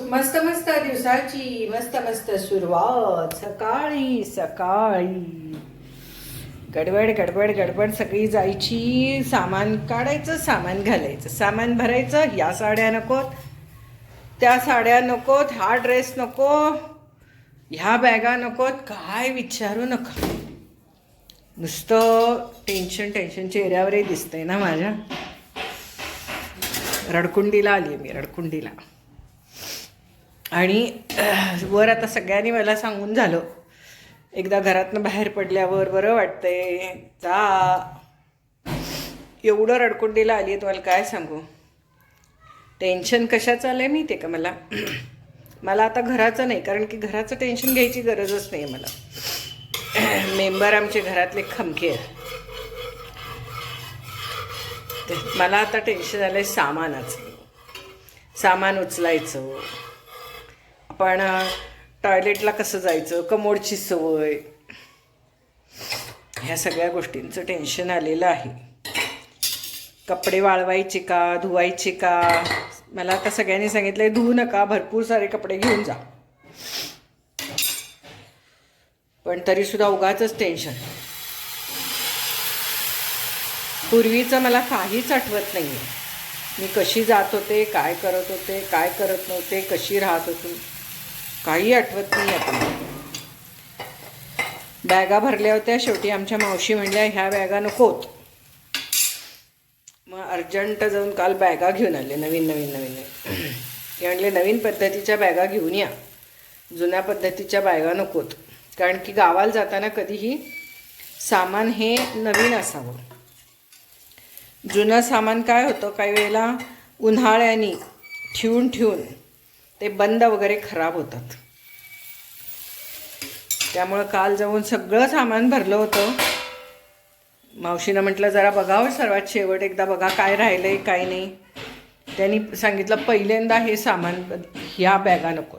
मस्त मस्त दिवसाची मस्त मस्त सुरुवात. सकाळी सकाळी. गडबड गडबड गडबड सगळी जायची. सामान काढायचं सामान घालायचं. सामान भरायचं या साड्या नकोत त्या साड्या नकोत हा ड्रेस नको. ह्या बॅगा नकोत काय विचारू नका. नुसतं टेन्शन टेन्शन चेहऱ्यावरही दिसतंय ना माझ्या. रडकुंडीला आली आहे मी रडकुंडीला. आणि वर आता सगळ्यांनी मला सांगून झालं. एकदा घरातनं बाहेर पडल्यावर बरं वाटतंय. जा. एवढं रडकुंडीला आली आहे तुम्हाला काय सांगू? टेन्शन कशाचं आलं आहे माहिती आहे का मला? मला आता घराचं नाही कारण की घराचं टेन्शन घ्यायची गरजच नाही मला. मेंबर आमचे घरातले खमके आहेत. ते- मला आता टेन्शन आलं आहे सामानाचं. सामान उचलायचं. आपण टॉयलेटला कसं जायचं? कमोडची सवय. ह्या सगळ्या गोष्टींचं टेन्शन आलेलं आहे. कपडे वाळवायचे का? धुवायचे का? मला आता सगळ्यांनी सांगितलं धुवू नका. भरपूर सारे कपडे घेऊन जा. पण तरीसुद्धा उगाच टेन्शन. पूर्वीचं मला काहीच आठवत नाही आहे मी कशी जात होते काय करत होते काय करत नव्हते कशी राहत होती. काही आठवत नाही आपण. बॅगा भरल्या होत्या शेवटी आमच्या मावशी म्हणल्या ह्या बॅगा नकोत मग अर्जंट जाऊन काल बॅगा घेऊन आले नवीन नवीन नवीन. नवीन ते म्हणले नवीन पद्धतीच्या बॅगा घेऊन या. जुन्या पद्धतीच्या बॅगा नकोत कारण की गावाला जाताना कधीही सामान हे नवीन असावं. जुनं सामान काय होतं? काही वेळेला उन्हाळ्याने ठेवून ठेवून ते बंद वगैरे खराब होतात. त्यामुळं काल जाऊन सगळं सामान भरलं होतं. मावशीनं म्हटलं जरा बघावं सर्वात शेवट एकदा बघा काय राहिलं आहे काय नाही. त्यांनी सांगितलं पहिल्यांदा हे सामान बद ह्या बॅगा नको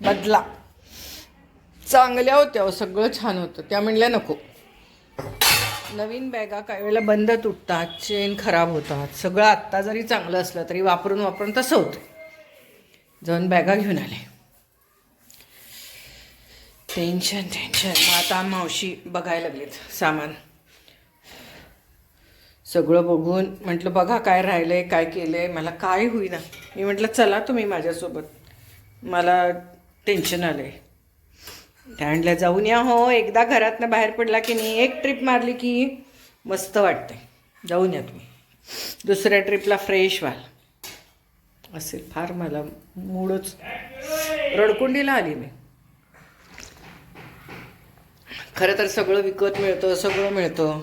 बदला. चांगल्या होत्या हो, सगळं छान होतं. त्या म्हणल्या नको. नवीन बॅगा काही वेळेला बंद तुटतात चेन खराब होतात. सगळं आत्ता जरी चांगलं असलं तरी वापरून वापरून तसं होतं. जाऊन बॅगा घेऊन आले. टेन्शन टेन्शन मग आता मावशी बघायला लागलेत सामान. सगळं बघून म्हटलं बघा काय राहिलंय काय केलं आहे मला काय होईना. मी म्हटलं चला तुम्ही माझ्यासोबत. मला टेन्शन आलंय. त्या म्हटलं जाऊन या हो. एकदा घरातनं बाहेर पडला की नाही एक ट्रिप मारली की मस्त वाटते जाऊन या तुम्ही. दुसऱ्या ट्रिपला फ्रेश व्हाल. असेल फार मला मूळच रडकुंडीला आली मी. खरं तर सगळं विकत मिळतं सगळं मिळतं.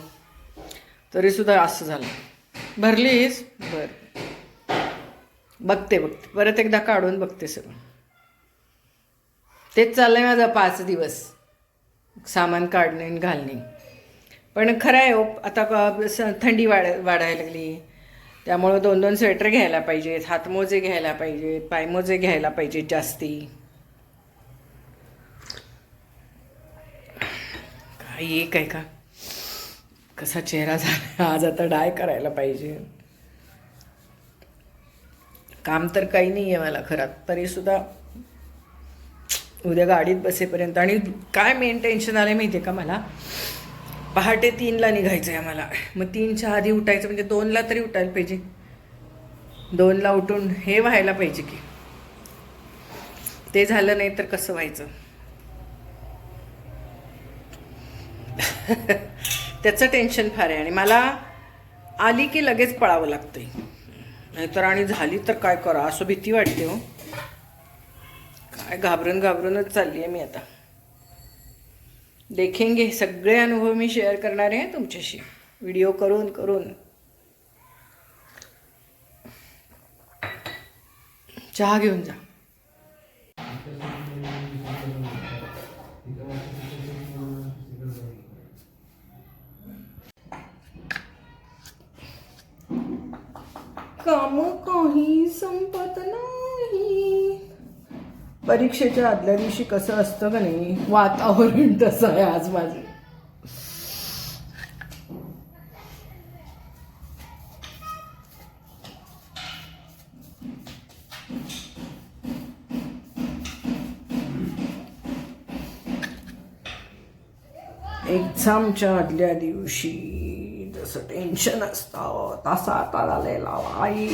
तरीसुद्धा असं झालं. भरलीस? बर. बघते बघते. परत एकदा काढून बघते सगळं. तेच चाललं आहे माझं पाच दिवस. सामान काढणे आणि घालणे. पण खरं आहे हो, आता थंडी वाढ वाढायला लागली. त्यामुळं दोन दोन स्वेटर घ्यायला पाहिजेत हातमोजे घ्यायला पाहिजेत पायमोजे घ्यायला पाहिजेत जास्ती. काय एक आहे का? कसा चेहरा झाला आज आता डाय करायला पाहिजे. काम तर काही नाही आहे मला खरात तरीसुद्धा उद्या गाडीत बसेपर्यंत. आणि काय मेन टेन्शन आलं माहिती आहे का मला? पहाटे तीनला निघायचं आहे आम्हाला. मग तीनच्या आधी उठायचं म्हणजे दोनला तरी उठायला पाहिजे. दोनला उठून हे व्हायला पाहिजे की. ते झालं नाही तर कसं व्हायचं? त्याचं टेन्शन फार आहे. आणि मला आली की लगेच पळावं लागतंय. नाहीतर आणि झाली तर काय करा? असं भीती वाटते हो. काय घाबरून घाबरूनच चालली आहे मी आता. देखेंगे सगळे अनुभव मी शेअर करणार आहे तुमच्याशी. व्हिडिओ करून करून. चहा घेऊन जा. काम काही संपत ना. परीक्षेच्या आदल्या दिवशी कसं असतं का नाही? वातावरण तसं आहे आज माझे. एक्झामच्या आदल्या दिवशी जसं टेन्शन असतं तसा आता लावा आई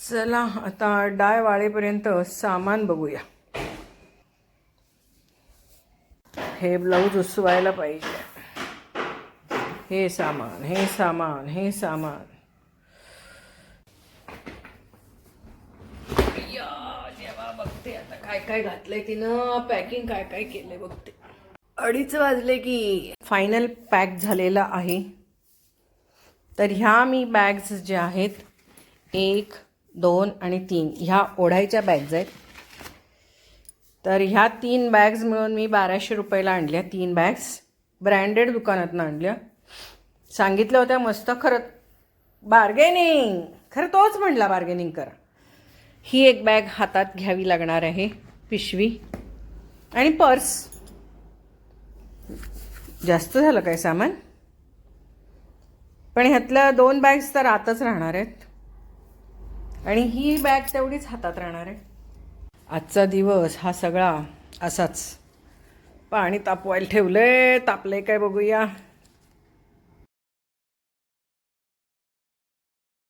चला आता डाय वाळेपर्यंत सामान बघूया. हे ब्लाऊज उसवायला पाहिजे. हे सामान हे सामान हे सामान. बघते आता काय काय घातलंय तिनं. पॅकिंग काय काय केलंय बघते. अडीच वाजले की फायनल पॅक झालेला आहे. तर ह्या मी बॅग्स ज्या आहेत एक दोन आणि तीन. ह्या ओढायच्या बॅग्ज आहेत. तर ह्या तीन बॅग्स मिळून मी बाराशे रुपयाला आणल्या. तीन बॅग्स ब्रँडेड दुकानातनं आणल्या. सांगितलं होत्या मस्त खरं बार्गेनिंग खरं तोच म्हणला बार्गेनिंग करा. ही एक बॅग हातात घ्यावी लागणार आहे पिशवी आणि पर्स. जास्त झालं काय सामान? पण ह्यातल्या दोन बॅग्स तर आतच राहणार आहेत. आणि ही बॅग तेवढीच हातात राहणार आहे. आजचा दिवस हा सगळा असाच. पाणी तापवायला ठेवलं आहे तापलं आहे काय बघूया.